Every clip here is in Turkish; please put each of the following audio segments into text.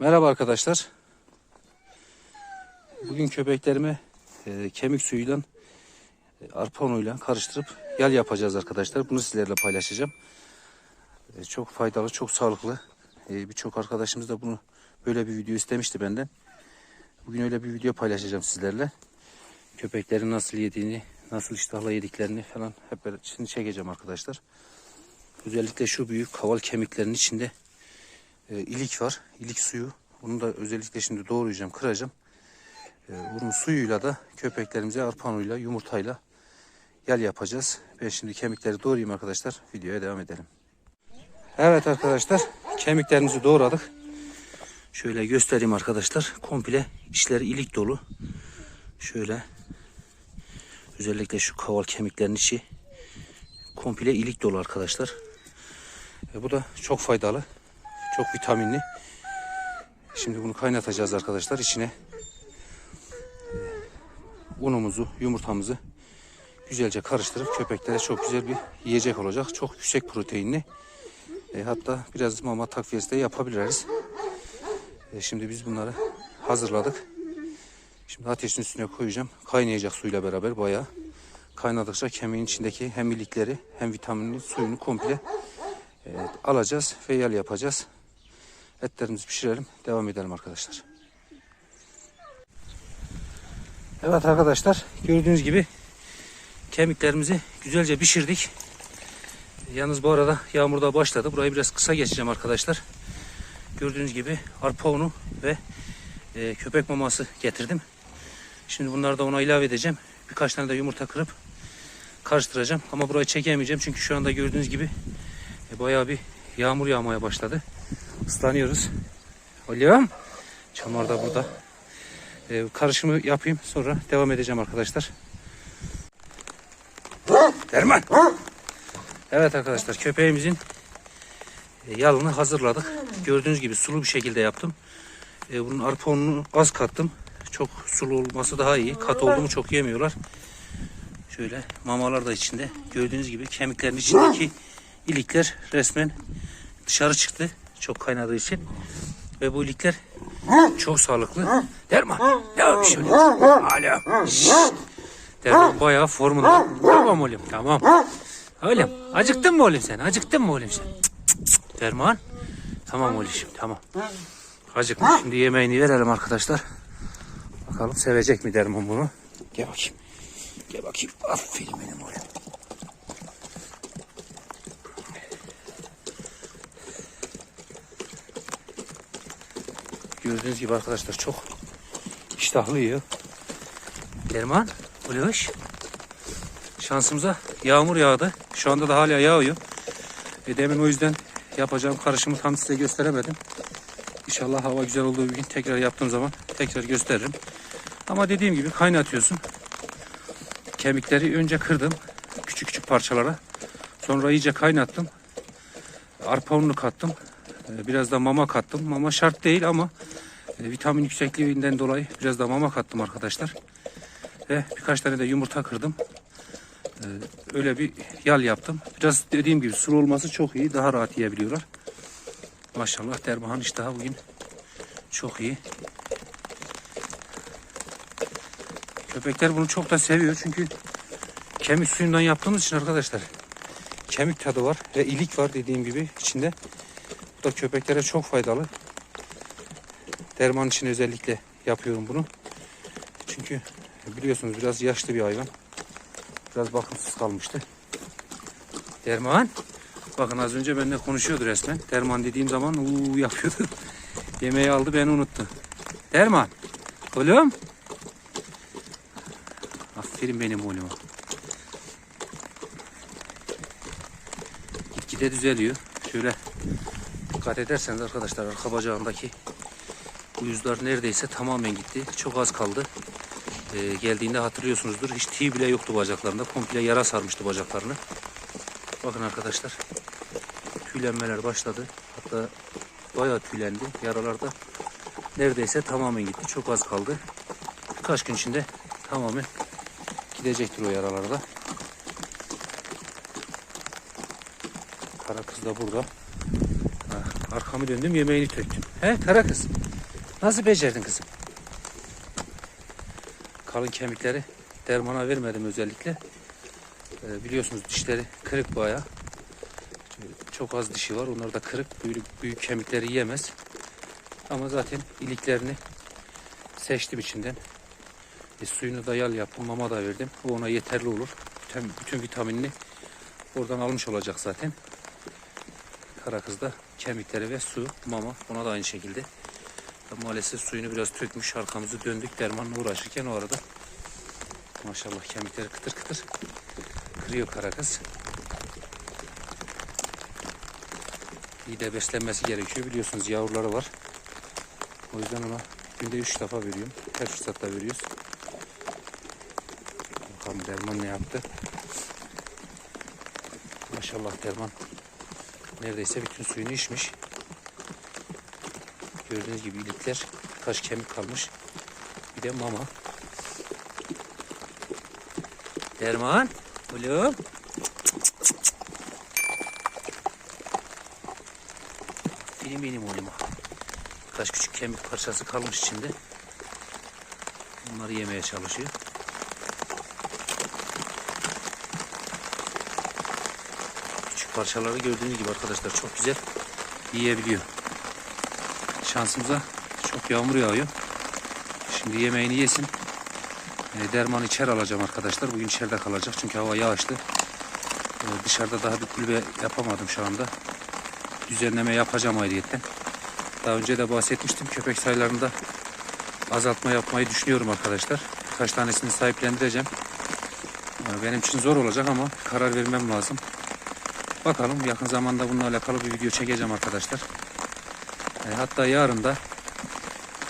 Merhaba arkadaşlar. Bugün köpeklerime e, kemik suyuyla e, arpa unuyla karıştırıp yal yapacağız arkadaşlar. Bunu sizlerle paylaşacağım. E, çok faydalı, çok sağlıklı. E, Birçok arkadaşımız da bunu böyle bir video istemişti benden. Bugün öyle bir video paylaşacağım sizlerle. Köpeklerin nasıl yediğini, nasıl iştahla yediklerini falan hep şimdi çekeceğim arkadaşlar. Özellikle şu büyük kaval kemiklerinin içinde e, ilik var. İlik suyu. Bunu da özellikle şimdi doğrayacağım, kıracağım. E, bunun suyuyla da köpeklerimize arpanuyla, yumurtayla yal yapacağız. Ben şimdi kemikleri doğrayayım arkadaşlar. Videoya devam edelim. Evet arkadaşlar, kemiklerimizi doğradık. Şöyle göstereyim arkadaşlar. Komple içleri ilik dolu. Şöyle özellikle şu kaval kemiklerin içi komple ilik dolu arkadaşlar. E, bu da çok faydalı. Çok vitaminli. Şimdi bunu kaynatacağız arkadaşlar. İçine unumuzu, yumurtamızı güzelce karıştırıp köpeklere çok güzel bir yiyecek olacak. Çok yüksek proteinli. E, hatta biraz mama takviyesi de yapabiliriz. E, şimdi biz bunları hazırladık. Şimdi ateşin üstüne koyacağım. Kaynayacak suyla beraber bayağı. Kaynadıkça kemiğin içindeki hem ilikleri hem vitaminli suyunu komple e, alacağız ve yal yapacağız. Etlerimizi pişirelim. Devam edelim arkadaşlar. Evet arkadaşlar gördüğünüz gibi kemiklerimizi güzelce pişirdik. Yalnız bu arada yağmur da başladı. Burayı biraz kısa geçeceğim arkadaşlar. Gördüğünüz gibi arpa unu ve e, köpek maması getirdim. Şimdi bunları da ona ilave edeceğim. Birkaç tane de yumurta kırıp karıştıracağım. Ama burayı çekemeyeceğim çünkü şu anda gördüğünüz gibi e, bayağı bir yağmur yağmaya başladı. Islanıyoruz. Oğlum. Çamur da burada. E, karışımı yapayım sonra devam edeceğim arkadaşlar. Derman. Evet arkadaşlar köpeğimizin e, yalını hazırladık. Gördüğünüz gibi sulu bir şekilde yaptım. E, bunun arpa ununu az kattım. Çok sulu olması daha iyi. Kat oldu mu çok yemiyorlar. Şöyle mamalar da içinde. Gördüğünüz gibi kemiklerin içindeki ilikler resmen dışarı çıktı. Çok kaynadığı için. Ve bu ilikler çok sağlıklı. Derman. Ya bir. Şşt. Derman bayağı formunda. Tamam oğlum tamam. Oğlum acıktın mı oğlum sen? Acıktın mı oğlum sen? Derman. Tamam oğlum tamam. Acıkmış. Şimdi yemeğini verelim arkadaşlar. Bakalım sevecek mi Derman bunu? Gel bakayım. Gel bakayım. Aferin benim oğlum. Gördüğünüz gibi arkadaşlar çok iştahlı yiyor. Derman, Uluş. Şansımıza yağmur yağdı. Şu anda da hala yağıyor. E demin o yüzden yapacağım karışımı tam size gösteremedim. İnşallah hava güzel olduğu bir gün tekrar yaptığım zaman tekrar gösteririm. Ama dediğim gibi kaynatıyorsun. Kemikleri önce kırdım. Küçük küçük parçalara. Sonra iyice kaynattım. Arpa ununu kattım. Ee, Biraz da mama kattım. Mama şart değil ama e, vitamin yüksekliğinden dolayı biraz da mama kattım arkadaşlar. Ve birkaç tane de yumurta kırdım. Ee, Öyle bir yal yaptım. Biraz dediğim gibi sulu olması çok iyi. Daha rahat yiyebiliyorlar. Maşallah Dermahan iştahı bugün çok iyi. Köpekler bunu çok da seviyor çünkü kemik suyundan yaptığımız için arkadaşlar kemik tadı var ve ilik var dediğim gibi içinde. Bu da köpeklere çok faydalı. Derman için özellikle yapıyorum bunu. Çünkü biliyorsunuz biraz yaşlı bir hayvan. Biraz bakımsız kalmıştı. Derman. Bakın az önce benimle konuşuyordu resmen. Derman dediğim zaman uuu yapıyordu. Yemeği aldı beni unuttu. Derman. Oğlum. Aferin benim oğluma. Gitgide düzeliyor. Şöyle dikkat ederseniz arkadaşlar arka bacağındaki uyuzlar neredeyse tamamen gitti. Çok az kaldı. Ee, geldiğinde hatırlıyorsunuzdur. Hiç tüy bile yoktu bacaklarında. Komple yara sarmıştı bacaklarını. Bakın arkadaşlar. Tüylenmeler başladı. Hatta bayağı tüylendi. Yaralar da neredeyse tamamen gitti. Çok az kaldı. Birkaç gün içinde tamamen gidecektir o yaralarda. Kara kız da burada. Arkamı döndüm yemeğini töktüm. He kara kız. Nasıl becerdin kızım? Kalın kemikleri dermana vermedim özellikle. Ee, biliyorsunuz dişleri kırık bayağı. Çok az dişi var. Onlar da kırık. Büyük, büyük kemikleri yiyemez. Ama zaten iliklerini seçtim içinden. E, suyunu da yal yaptım. Mama da verdim. Bu ona yeterli olur. Bütün, bütün vitaminini oradan almış olacak zaten. Kara kız da kemikleri ve su, mama. Ona da aynı şekilde. Maalesef suyunu biraz tökmüş. Arkamızı döndük dermanla uğraşırken o arada. Maşallah kemikleri kıtır kıtır. Kırıyor kara kız. İyi de beslenmesi gerekiyor. Biliyorsunuz yavruları var. O yüzden ona günde 3 defa veriyorum. Her fırsatta veriyoruz. Bakalım Derman ne yaptı. Maşallah Derman neredeyse bütün suyunu içmiş. Gördüğünüz gibi ilikler kaş kemik kalmış. Bir de mama. Derman. Oğlum. Benim benim oğluma. Kaç küçük kemik parçası kalmış içinde. Bunları yemeye çalışıyor. Küçük parçaları gördüğünüz gibi arkadaşlar çok güzel yiyebiliyor. Şansımıza çok yağmur yağıyor. Şimdi yemeğini yesin. E, derman içeri alacağım arkadaşlar. Bugün içeride kalacak çünkü hava yağışlı. E, dışarıda daha bir kulübe yapamadım şu anda. Düzenleme yapacağım ayrıyetten. Daha önce de bahsetmiştim. Köpek sayılarında azaltma yapmayı düşünüyorum arkadaşlar. Birkaç tanesini sahiplendireceğim. E, Benim için zor olacak ama karar vermem lazım. Bakalım yakın zamanda bununla alakalı bir video çekeceğim arkadaşlar. E, hatta yarın da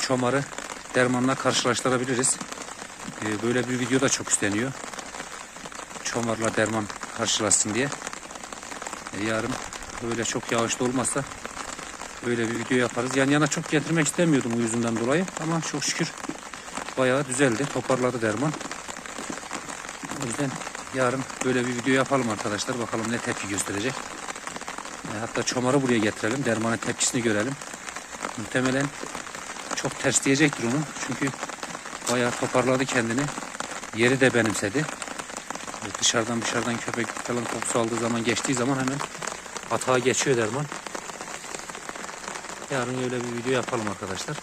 çomarı dermanla karşılaştırabiliriz. E, böyle bir video da çok isteniyor. Çomarla derman karşılaşsın diye. E, yarın böyle çok yağışlı olmazsa böyle bir video yaparız. Yan yana çok getirmek istemiyordum bu yüzünden dolayı ama çok şükür bayağı düzeldi. Toparladı derman. O yüzden yarın böyle bir video yapalım arkadaşlar. Bakalım ne tepki gösterecek. E, hatta çomarı buraya getirelim. Dermanın tepkisini görelim. Muhtemelen çok ters diyecektir onu. Çünkü bayağı toparladı kendini. Yeri de benimsedi. Dışarıdan dışarıdan köpek falan kokusu aldığı zaman geçtiği zaman hemen atağa geçiyor derman. Yarın öyle bir video yapalım arkadaşlar.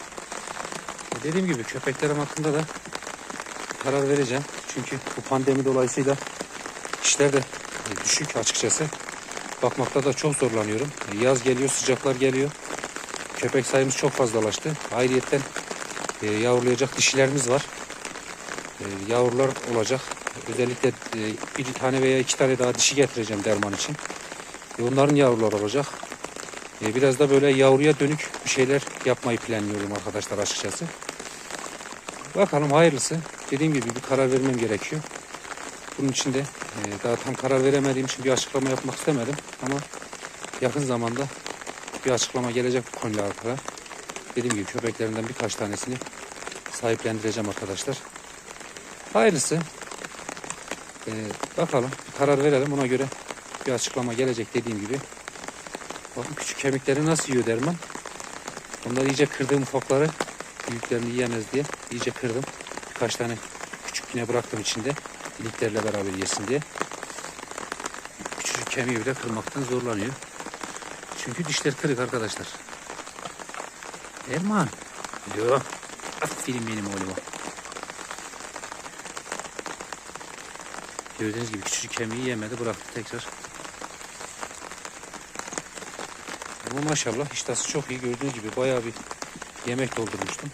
E, Dediğim gibi köpeklerim hakkında da karar vereceğim. Çünkü bu pandemi dolayısıyla işler de e, düşük açıkçası. Bakmakta da çok zorlanıyorum. E, Yaz geliyor, sıcaklar geliyor. Köpek sayımız çok fazlalaştı. Ayrıyetten e, yavrulayacak dişilerimiz var. E, yavrular olacak. Özellikle e, bir tane veya iki tane daha dişi getireceğim derman için. E, onların yavruları olacak. E, biraz da böyle yavruya dönük bir şeyler yapmayı planlıyorum arkadaşlar açıkçası. Bakalım hayırlısı. Dediğim gibi bir karar vermem gerekiyor. Bunun için de e, daha tam karar veremediğim için bir açıklama yapmak istemedim. Ama yakın zamanda bir açıklama gelecek bu konuyla alakalı. Dediğim gibi köpeklerimden birkaç tanesini sahiplendireceğim arkadaşlar. Hayırlısı. Ee, bakalım bir karar verelim ona göre bir açıklama gelecek dediğim gibi. Bakın küçük kemikleri nasıl yiyor derman. Onları iyice kırdığım ufakları büyüklerini yiyemez diye iyice kırdım. Birkaç tane küçük yine bıraktım içinde. iliklerle beraber yesin diye. Küçücük kemiği bile kırmaktan zorlanıyor. Çünkü dişler kırık arkadaşlar. Erman. Alo. Aferin benim oğluma. Gördüğünüz gibi küçücük kemiği yemedi bıraktı tekrar. Ama maşallah iştahı çok iyi. Gördüğünüz gibi bayağı bir yemek doldurmuştum.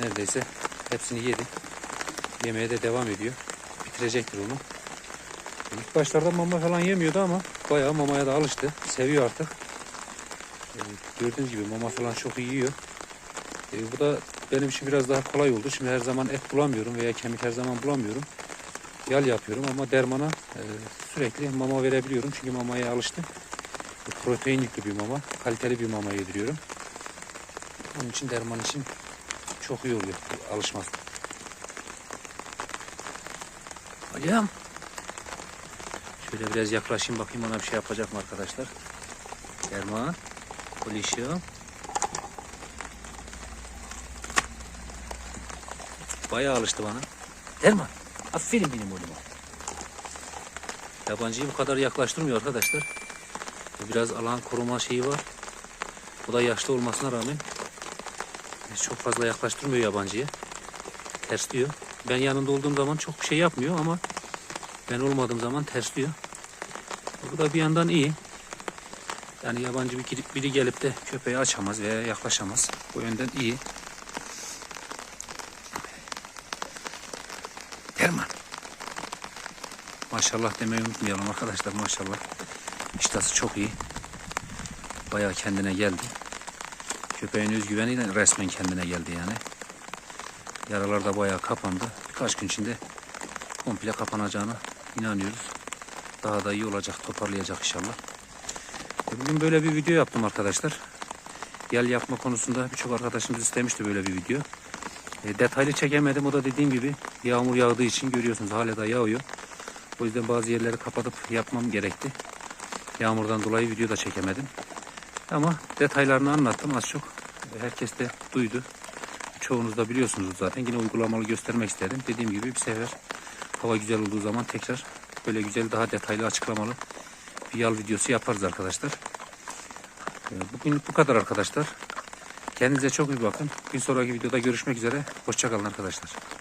Neredeyse hepsini yedi. Yemeye de devam ediyor. Bitirecektir onu. İlk başlarda mama falan yemiyordu ama bayağı mamaya da alıştı. Seviyor artık. Ee, gördüğünüz gibi mama falan çok iyi yiyor. Ee, bu da benim için biraz daha kolay oldu. Şimdi her zaman et bulamıyorum veya kemik her zaman bulamıyorum. Yal yapıyorum ama dermana e, sürekli mama verebiliyorum. Çünkü mamaya alıştı. Protein yüklü bir mama. Kaliteli bir mama yediriyorum. Onun için derman için çok iyi oluyor alışması. Hocam. Şöyle biraz yaklaşayım bakayım ona bir şey yapacak mı arkadaşlar. Derman. Polişim. Bayağı alıştı bana. Derman. Aferin benim oğluma. Yabancıyı bu kadar yaklaştırmıyor arkadaşlar. Biraz alan koruma şeyi var. O da yaşlı olmasına rağmen çok fazla yaklaştırmıyor yabancıyı. Tersliyor. Ben yanında olduğum zaman çok şey yapmıyor ama ben olmadığım zaman tersliyor. Bu da bir yandan iyi. Yani yabancı bir biri gelip de köpeği açamaz veya yaklaşamaz. Bu yönden iyi. Derman. Maşallah demeyi unutmayalım arkadaşlar maşallah. İştahı çok iyi. Bayağı kendine geldi. Köpeğin özgüveniyle resmen kendine geldi yani. Yaralar da bayağı kapandı. Birkaç gün içinde komple kapanacağına inanıyoruz. Daha da iyi olacak, toparlayacak inşallah. E, Bugün böyle bir video yaptım arkadaşlar. Yel yapma konusunda birçok arkadaşımız istemişti böyle bir video. E, detaylı çekemedim. O da dediğim gibi yağmur yağdığı için görüyorsunuz hala da yağıyor. O yüzden bazı yerleri kapatıp yapmam gerekti. Yağmurdan dolayı video da çekemedim. Ama detaylarını anlattım az çok. Herkes de duydu. Çoğunuz da biliyorsunuz zaten. Yine uygulamalı göstermek istedim. Dediğim gibi bir sefer hava güzel olduğu zaman tekrar böyle güzel daha detaylı açıklamalı bir yal videosu yaparız arkadaşlar. E, Bugünlük bu kadar arkadaşlar. Kendinize çok iyi bakın. Bir sonraki videoda görüşmek üzere. Hoşçakalın arkadaşlar.